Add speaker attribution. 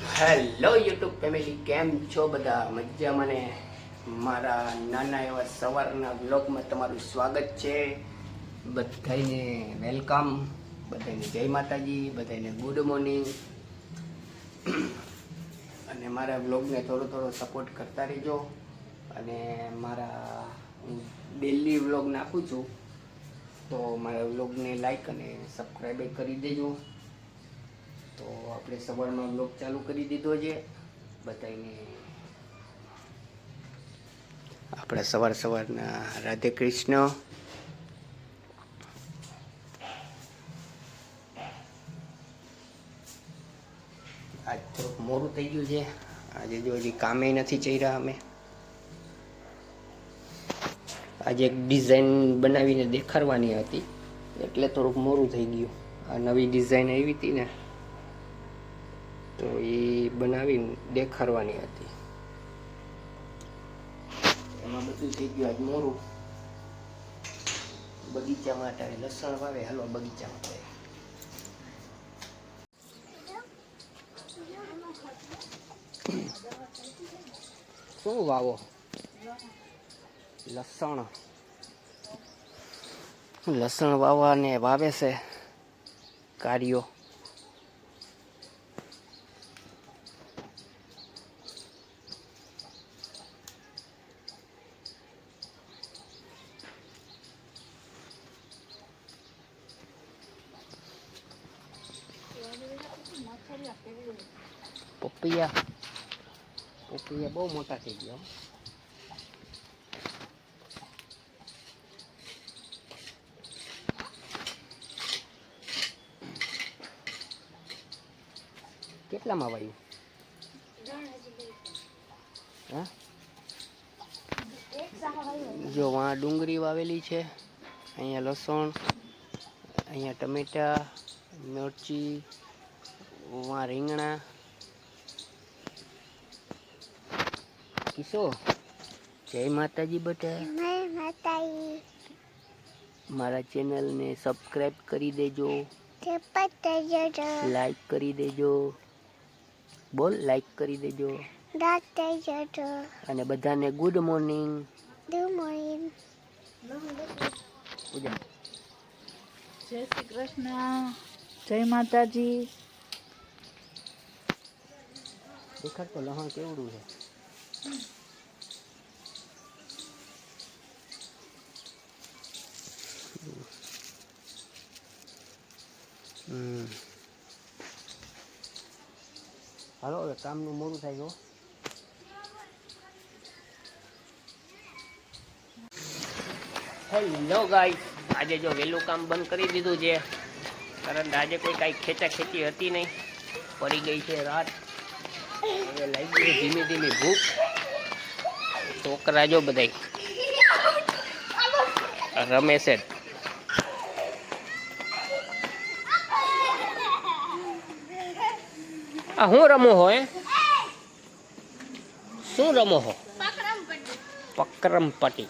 Speaker 1: Hello YouTube family, કેમ છો બધા? મજા મને મારા નાના એવા સવારના બ્લોગમાં તમારું સ્વાગત છે. બધાને વેલકમ બધાને જય માતાજી બધાને ગુડ મોર્નિંગ. અને મારા બ્લોગને થોડો થોડો સપોર્ટ કરતા રહેજો. અને મારા હું ડેલી વ્લોગ નાખું છું. તો મારા વ્લોગને લાઈક અને સબસ્ક્રાઈબ કરી દેજો. તો આપણે સવારમાં બ્લોગ ચાલુ કરી દીધો છે. બધાને આપણા સવાર સવારના રાધે કૃષ્ણ. આજ થોડુંક મોડું થઈ ગયું છે. આજે જો હજી કામે નથી ચડ્યા અમે. આજે એક ડિઝાઇન બનાવીને દેખાડવાની હતી. એટલે થોડુંક મોડું થઈ ગયું. આ નવી ડિઝાઇન આવી હતી ને તો એ બનાવીને દેખાડવાની હતી. એમાં બધું થઈ ગયું. આજ મોરું બગીચામાં અત્યારે લસણ વાવે હાલો બગીચામાં જાય શું વાવો? લસણ. લસણ વાવવાને વાવે છે કાર્યો. પપૈયા. પપૈયા બહુ મોટા થઈ ગયા કેટલામાં વાયું? હા? જો વાં ડુંગળી વાવેલી છે, અહીંયા લસણ, અહીંયા ટમેટા, મિર્ચી વાં રીંગણા. કિશો જય માતાજી બધા મારા ચેનલને સબસ્ક્રાઈબ કરી દેજો. લાઈક કરી દેજો. બોલ લાઈક કરી દેજો. અને બધાને ગુડ મોર્નિંગ. પૂજા.
Speaker 2: જય શ્રી કૃષ્ણ. જય માતાજી.
Speaker 1: દેખાડ તો લહણ કેવડું છે? હાલો, હવે કામનું મોડું થાય, હો. હેલો ગાઈસ, આજે જો વહેલું કામ બંધ કરી દીધું છે. કારણ આજે કોઈ કાંઈ ખેંચા ખેંચી હતી નહીં. પડી ગઈ છે રાત. હવે લાગી ધીમે ધીમે ભૂખ. છોકરા જો બધાય. રમે છે. આ હું રમો હો શું રમો હો? પકરમ પટ્ટી.